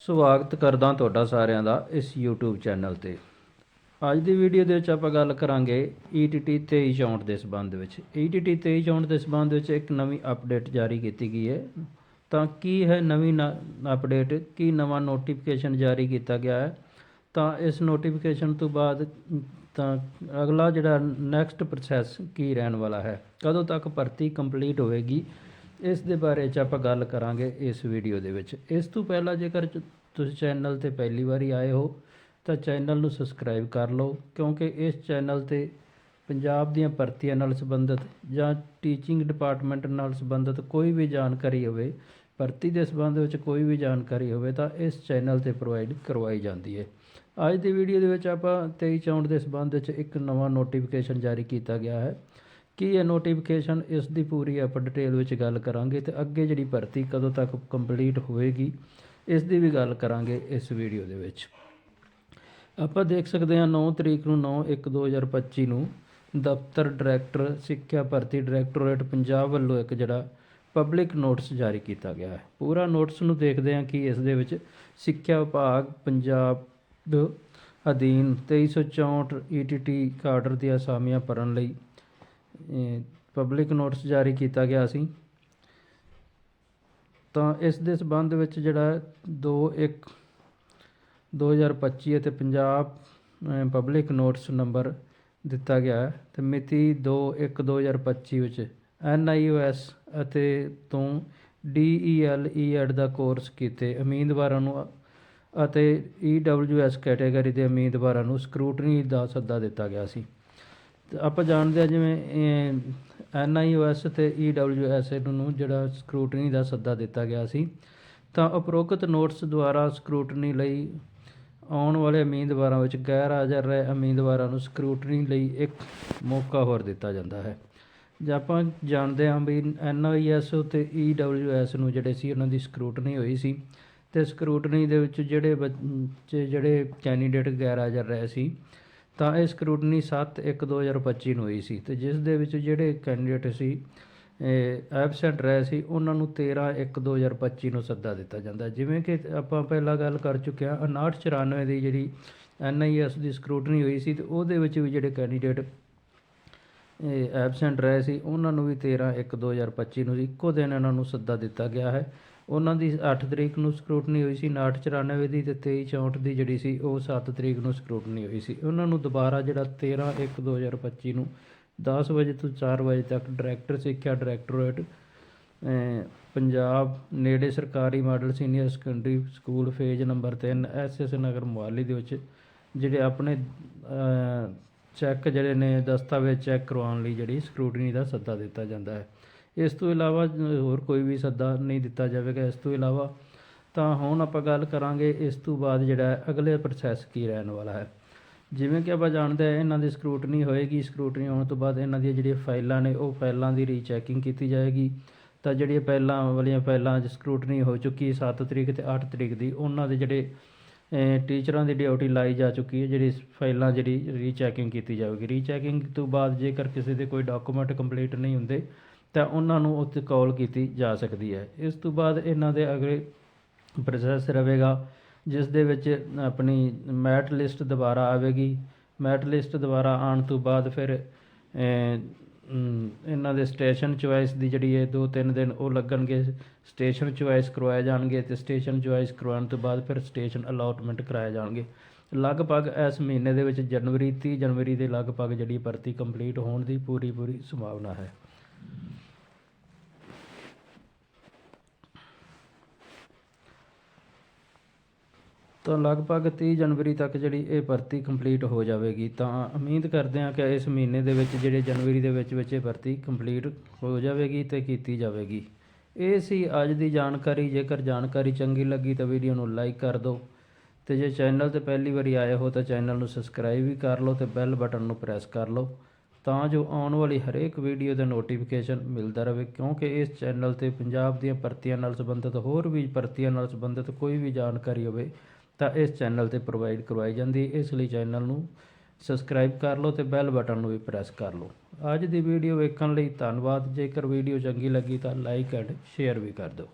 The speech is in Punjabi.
ਸਵਾਗਤ ਕਰਦਾ ਤੁਹਾਡਾ ਸਾਰਿਆਂ ਦਾ ਇਸ YouTube ਚੈਨਲ ਤੇ। ਅੱਜ ਦੀ ਵੀਡੀਓ ਦੇ ਵਿੱਚ ਆਪਾਂ ਗੱਲ ਕਰਾਂਗੇ E ETT 2364 ਦੇ ਸਬੰਧ ਵਿੱਚ। E ETT 2364 ਦੇ ਸਬੰਧ ਵਿੱਚ ਇੱਕ ਨਵੀਂ ਅਪਡੇਟ ਜਾਰੀ ਕੀਤੀ ਗਈ ਹੈ। ਤਾਂ ਕੀ ਹੈ ਨਵੀਂ ਅਪਡੇਟ ਕੀ ਨਵਾਂ ਨੋਟੀਫਿਕੇਸ਼ਨ ਜਾਰੀ ਕੀਤਾ ਗਿਆ ਹੈ? ਤਾਂ ਇਸ ਨੋਟੀਫਿਕੇਸ਼ਨ ਤੋਂ ਬਾਅਦ ਤਾਂ ਅਗਲਾ ਜਿਹੜਾ ਨੈਕਸਟ ਪ੍ਰੋਸੈਸ ਕੀ ਰਹਿਣ ਵਾਲਾ ਹੈ? ਕਦੋਂ ਤੱਕ ਭਰਤੀ ਕੰਪਲੀਟ ਹੋਵੇਗੀ? ਇਸ ਦੇ ਬਾਰੇ ਚ ਆਪਾਂ ਗੱਲ ਕਰਾਂਗੇ ਇਸ ਵੀਡੀਓ ਦੇ ਵਿੱਚ। ਇਸ ਤੋਂ ਪਹਿਲਾਂ ਜੇਕਰ ਤੁਸੀਂ ਚੈਨਲ ਤੇ ਪਹਿਲੀ ਵਾਰੀ ਆਏ ਹੋ, ਤਾਂ ਚੈਨਲ ਨੂੰ ਸਬਸਕ੍ਰਾਈਬ ਕਰ ਲਓ, ਕਿਉਂਕਿ ਇਸ ਚੈਨਲ ਤੇ ਪੰਜਾਬ ਦੀਆਂ ਭਰਤੀਆਂ ਨਾਲ ਸੰਬੰਧਿਤ ਜਾਂ ਟੀਚਿੰਗ ਡਿਪਾਰਟਮੈਂਟ ਨਾਲ ਸੰਬੰਧਿਤ ਕੋਈ ਵੀ ਜਾਣਕਾਰੀ ਹੋਵੇ, ਭਰਤੀ ਦੇ ਸੰਬੰਧ ਵਿੱਚ ਕੋਈ ਵੀ ਜਾਣਕਾਰੀ ਹੋਵੇ, ਤਾਂ ਇਸ ਚੈਨਲ ਤੇ ਪ੍ਰੋਵਾਈਡ ਕਰਵਾਈ ਜਾਂਦੀ ਹੈ। ਅੱਜ ਦੀ ਵੀਡੀਓ ਦੇ ਵਿੱਚ ਆਪਾਂ 23 ਚੌਂਟ ਦੇ ਸੰਬੰਧ ਵਿੱਚ ਇੱਕ ਨਵਾਂ ਨੋਟੀਫਿਕੇਸ਼ਨ ਜਾਰੀ ਕੀਤਾ ਗਿਆ ਹੈ। ਕੀ ਹੈ ਨੋਟੀਫਿਕੇਸ਼ਨ ਇਸ ਦੀ ਪੂਰੀ ਆਪਾਂ ਡਿਟੇਲ ਵਿੱਚ ਗੱਲ ਕਰਾਂਗੇ ਤੇ ਅੱਗੇ ਜਿਹੜੀ ਭਰਤੀ ਕਦੋਂ ਤੱਕ ਕੰਪਲੀਟ ਹੋਵੇਗੀ ਇਸ ਦੀ ਵੀ ਗੱਲ ਕਰਾਂਗੇ ਇਸ ਵੀਡੀਓ ਦੇ ਵਿੱਚ। ਆਪਾਂ ਦੇਖ ਸਕਦੇ ਹਾਂ 9 ਤਰੀਕ ਨੂੰ 9/1/2025 ਨੂੰ ਦਫ਼ਤਰ ਡਾਇਰੈਕਟਰ ਸਿੱਖਿਆ ਭਰਤੀ ਡਾਇਰੈਕਟੋਰੇਟ ਪੰਜਾਬ ਵੱਲੋਂ ਇੱਕ ਜਿਹੜਾ ਪਬਲਿਕ ਨੋਟਿਸ ਜਾਰੀ ਕੀਤਾ ਗਿਆ ਹੈ। ਪੂਰਾ ਨੋਟਿਸ ਨੂੰ ਦੇਖਦੇ ਹਾਂ ਕਿ ਇਸ ਦੇ ਵਿੱਚ ਸਿੱਖਿਆ ਵਿਭਾਗ, ਪੰਜਾਬ ਅਧੀਨ 2364 ETT ਕਾਡਰ ਦੀਆਂ ਅਸਾਮੀਆਂ ਭਰਨ ਲਈ ਪਬਲਿਕ ਨੋਟਿਸ ਜਾਰੀ ਕੀਤਾ ਗਿਆ ਸੀ। ਤਾਂ ਇਸ ਦੇ ਸਬੰਧ ਵਿੱਚ ਜਿਹੜਾ 2 1 2025 ਅਤੇ ਪੰਜਾਬ ਪਬਲਿਕ ਨੋਟਿਸ ਨੰਬਰ ਦਿੱਤਾ ਗਿਆ ਹੈ। ਤੇ ਮਿਤੀ 2 1 2025 ਵਿੱਚ NIOS ਅਤੇ ਤੋਂ DELE ਐਡ ਦਾ ਕੋਰਸ ਕੀਤੇ ਉਮੀਦਵਾਰਾਂ ਨੂੰ ਅਤੇ EWS ਕੈਟਾਗਰੀ ਦੇ ਉਮੀਦਵਾਰਾਂ ਨੂੰ ਸਕਰੂਟਨੀ ਦਾ ਸੱਦਾ ਦਿੱਤਾ ਗਿਆ ਸੀ। ਆਪਾਂ ਜਾਣਦੇ ਹਾਂ ਜਿਵੇਂ ਐਨਆਈਓਐਸ ਤੇ ਈਡਬਲਯੂਐਸ ਨੂੰ ਜਿਹੜਾ ਸਕਰੂਟਨੀ ਦਾ ਸੱਦਾ ਦਿੱਤਾ ਗਿਆ ਸੀ, ਤਾਂ ਉਪਰੋਕਤ ਨੋਟਸ ਦੁਆਰਾ ਸਕਰੂਟਨੀ ਲਈ ਆਉਣ ਵਾਲੇ ਉਮੀਦਵਾਰਾਂ ਵਿੱਚ ਗੈਰ ਹਾਜ਼ਰ ਰਹੇ ਉਮੀਦਵਾਰਾਂ ਨੂੰ ਸਕਰੂਟਨੀ ਲਈ ਇੱਕ ਮੌਕਾ ਹੋਰ ਦਿੱਤਾ ਜਾਂਦਾ ਹੈ। ਜੇ ਆਪਾਂ ਜਾਣਦੇ ਹਾਂ ਵੀ ਐਨਆਈਐਸ ਤੇ ਈਡਬਲਯੂਐਸ ਨੂੰ ਜਿਹੜੇ ਸੀ, ਉਹਨਾਂ ਦੀ ਸਕਰੂਟਨੀ ਹੋਈ ਸੀ, ਤੇ ਸਕਰੂਟਨੀ ਦੇ ਵਿੱਚ ਜਿਹੜੇ ਬੱਚੇ, ਜਿਹੜੇ ਕੈਂਡੀਡੇਟ ਗੈਰ ਹਾਜ਼ਰ ਰਹੇ ਸੀ ਤਾਂ ਇਹ ਸਕਰੂਟਨੀ 7/1/2025 ਨੂੰ ਹੋਈ ਸੀ ਤੇ ਜਿਸ ਦੇ ਵਿੱਚ ਜਿਹੜੇ ਕੈਂਡੀਡੇਟ ਸੀ ਐਬਸੈਂਟ ਰਹੇ ਸੀ, ਉਹਨਾਂ ਨੂੰ 13/1/2025 ਨੂੰ ਸੱਦਾ ਦਿੱਤਾ ਜਾਂਦਾ। ਜਿਵੇਂ ਕਿ ਆਪਾਂ ਪਹਿਲਾਂ ਗੱਲ ਕਰ ਚੁੱਕੇ ਹਾਂ 5994 ਦੀ ਜਿਹੜੀ ਐਨਆਈਐਸ ਦੀ ਸਕਰੂਟਨੀ ਹੋਈ ਸੀ ਤੇ ਉਹਦੇ ਵਿੱਚ ਵੀ ਜਿਹੜੇ ਕੈਂਡੀਡੇਟ ਐਬਸੈਂਟ ਰਹੇ ਸੀ, ਉਹਨਾਂ ਨੂੰ ਵੀ 13/1/2025 ਨੂੰ ਇੱਕੋ ਦਿਨ ਇਹਨਾਂ ਨੂੰ ਸੱਦਾ ਦਿੱਤਾ ਗਿਆ ਹੈ। ਉਹਨਾਂ ਦੀ 8 ਤਰੀਕ ਨੂੰ ਸਕਰੂਟਨੀ ਹੋਈ ਸੀ 5994 ਦੀ ਤੇ 2364 ਦੀ ਜਿਹੜੀ ਸੀ, ਉਹ 7 ਤਰੀਕ ਨੂੰ ਸਕਰੂਟਨੀ ਹੋਈ ਸੀ। ਉਹਨਾਂ ਨੂੰ ਦੁਬਾਰਾ ਜਿਹੜਾ 13/1/2025 ਨੂੰ 10 ਵਜੇ ਤੋਂ 4 ਵਜੇ ਤੱਕ ਡਾਇਰੈਕਟਰ ਸਿੱਖਿਆ ਡਾਇਰੈਕਟੋਰੇਟ ਪੰਜਾਬ ਨੇੜੇ ਸਰਕਾਰੀ model senior secondary school phase number 3 SS Nagar Mohali ਦੇ ਵਿੱਚ ਜਿਹੜੇ ਆਪਣੇ ਚੈੱਕ ਜਿਹੜੇ ਨੇ, ਦਸਤਾਵੇਜ਼ ਚੈੱਕ ਕਰਵਾਉਣ ਲਈ ਜਿਹੜੀ ਸਕਰੂਟਨੀ ਦਾ ਸੱਦਾ ਦਿੱਤਾ ਜਾਂਦਾ ਹੈ। ਇਸ ਤੋਂ ਇਲਾਵਾ ਹੋਰ ਕੋਈ ਵੀ ਸੱਦਾ ਨਹੀਂ ਦਿੱਤਾ ਜਾਵੇਗਾ ਇਸ ਤੋਂ ਇਲਾਵਾ, ਤਾਂ ਹੁਣ ਆਪਾਂ ਗੱਲ ਕਰਾਂਗੇ ਇਸ ਤੋਂ ਬਾਅਦ ਜਿਹੜਾ ਅਗਲੇ ਪ੍ਰੋਸੈਸ ਕੀ ਰਹਿਣ ਵਾਲਾ ਹੈ। ਜਿਵੇਂ ਕਿ ਆਪਾਂ ਜਾਣਦੇ ਹਾਂ, ਇਹਨਾਂ ਦੀ ਸਕਰੂਟਨੀ ਹੋਏਗੀ ਸਕਰੂਟਨੀ ਹੋਣ ਤੋਂ ਬਾਅਦ ਇਹਨਾਂ ਦੀਆਂ ਜਿਹੜੀਆਂ ਫਾਈਲਾਂ ਨੇ, ਉਹ ਫਾਈਲਾਂ ਦੀ ਰੀਚੈਕਿੰਗ ਕੀਤੀ ਜਾਏਗੀ। ਤਾਂ ਜਿਹੜੀਆਂ ਪਹਿਲਾਂ ਵਾਲੀਆਂ ਫਾਈਲਾਂ 'ਚ ਸਕਰੂਟਨੀ ਹੋ ਚੁੱਕੀ 7 ਤਰੀਕ ਤੇ 8 ਤਰੀਕ ਦੀ, ਉਹਨਾਂ ਦੇ ਜਿਹੜੇ ਟੀਚਰਾਂ ਦੀ ਡਿਊਟੀ ਲਾਈ ਜਾ ਚੁੱਕੀ ਹੈ, ਜਿਹੜੀ ਫਾਈਲਾਂ ਜਿਹੜੀ ਰੀਚੈਕਿੰਗ ਕੀਤੀ ਜਾਵੇਗੀ। ਰੀਚੈਕਿੰਗ ਤੋਂ ਬਾਅਦ ਜੇਕਰ ਕਿਸੇ ਦੇ ਕੋਈ ਡਾਕੂਮੈਂਟ ਕੰਪਲੀਟ ਨਹੀਂ ਹੁੰਦੇ ਤਾਂ ਉਹਨਾਂ ਨੂੰ ਉੱਥੇ ਕਾਲ ਕੀਤੀ ਜਾ ਸਕਦੀ ਹੈ। ਇਸ ਤੋਂ ਬਾਅਦ ਇਹਨਾਂ ਦੇ ਅਗਲੇ ਪ੍ਰੋਸੈਸ ਰਹੇਗਾ, ਜਿਸ ਦੇ ਵਿੱਚ ਆਪਣੀ ਮੈਟ ਲਿਸਟ ਦੁਬਾਰਾ ਆਵੇਗੀ। ਮੈਟ ਲਿਸਟ ਦੁਬਾਰਾ ਆਉਣ ਤੋਂ ਬਾਅਦ ਫਿਰ ਇਹਨਾਂ ਦੇ ਸਟੇਸ਼ਨ ਚੁਆਇਸ ਦੀ ਜਿਹੜੀ ਹੈ 2-3 ਦਿਨ ਉਹ ਲੱਗਣਗੇ। ਸਟੇਸ਼ਨ ਚੁਆਇਸ ਕਰਵਾਏ ਜਾਣਗੇ ਤੇ ਸਟੇਸ਼ਨ ਚੁਆਇਸ ਕਰਵਾਉਣ ਤੋਂ ਬਾਅਦ ਫਿਰ ਸਟੇਸ਼ਨ ਅਲਾਟਮੈਂਟ ਕਰਾਏ ਜਾਣਗੇ। ਲਗਭਗ ਇਸ ਮਹੀਨੇ ਦੇ ਵਿੱਚ ਜਨਵਰੀ 30 ਜਨਵਰੀ ਦੇ ਲਗਭਗ ਜਿਹੜੀ ਭਰਤੀ ਕੰਪਲੀਟ ਹੋਣ ਦੀ ਪੂਰੀ ਪੂਰੀ ਸੰਭਾਵਨਾ ਹੈ। ਤਾਂ ਲਗਭਗ 30 ਜਨਵਰੀ ਤੱਕ ਜਿਹੜੀ ਇਹ ਭਰਤੀ ਕੰਪਲੀਟ ਹੋ ਜਾਵੇਗੀ, ਤਾਂ ਉਮੀਦ ਕਰਦੇ ਹਾਂ ਕਿ ਇਸ ਮਹੀਨੇ ਦੇ ਵਿੱਚ ਜਿਹੜੇ ਜਨਵਰੀ ਦੇ ਵਿੱਚ ਵਿੱਚ ਇਹ ਭਰਤੀ ਕੰਪਲੀਟ ਹੋ ਜਾਵੇਗੀ ਤੇ ਕੀਤੀ ਜਾਵੇਗੀ। ਇਹ ਸੀ ਅੱਜ ਦੀ ਜਾਣਕਾਰੀ। ਜੇਕਰ ਜਾਣਕਾਰੀ ਚੰਗੀ ਲੱਗੀ ਤਾਂ ਵੀਡੀਓ ਨੂੰ ਲਾਈਕ ਕਰ ਦਿਓ ਤੇ ਜੇ ਚੈਨਲ ਤੇ ਪਹਿਲੀ ਵਾਰੀ ਆਏ ਹੋ ਤਾਂ ਚੈਨਲ ਨੂੰ ਸਬਸਕ੍ਰਾਈਬ ਵੀ ਕਰ ਲਓ ਤੇ ਬੈਲ ਬਟਨ ਨੂੰ ਪ੍ਰੈਸ ਕਰ ਲਓ। ਤਾਂ ਜੋ ਆਉਣ ਵਾਲੀ ਹਰੇਕ ਵੀਡੀਓ ਦਾ ਨੋਟੀਫਿਕੇਸ਼ਨ ਮਿਲਦਾ ਰਹੇ, ਕਿਉਂਕਿ ਇਸ ਚੈਨਲ ਤੇ ਪੰਜਾਬ ਦੀਆਂ ਭਰਤੀਆਂ ਨਾਲ ਸੰਬੰਧਿਤ ਹੋਰ ਵੀ ਭਰਤੀਆਂ ਨਾਲ ਸੰਬੰਧਿਤ ਕੋਈ ਵੀ ਜਾਣਕਾਰੀ ਹੋਵੇ, ਤਾਂ ਇਸ ਚੈਨਲ ਤੇ ਪ੍ਰੋਵਾਈਡ ਕਰਵਾਈ ਜਾਂਦੀ ਹੈ। ਇਸ ਲਈ ਚੈਨਲ ਨੂੰ ਸਬਸਕ੍ਰਾਈਬ ਕਰ ਲਓ ਤੇ ਬੈਲ ਬਟਨ ਨੂੰ ਵੀ ਪ੍ਰੈਸ ਕਰ ਲਓ। ਅੱਜ ਦੀ ਵੀਡੀਓ ਵੇਖਣ ਲਈ ਧੰਨਵਾਦ। ਜੇਕਰ ਵੀਡੀਓ ਚੰਗੀ ਲੱਗੀ ਤਾਂ ਲਾਈਕ ਐਂਡ ਸ਼ੇਅਰ ਵੀ ਕਰ ਦਿਓ।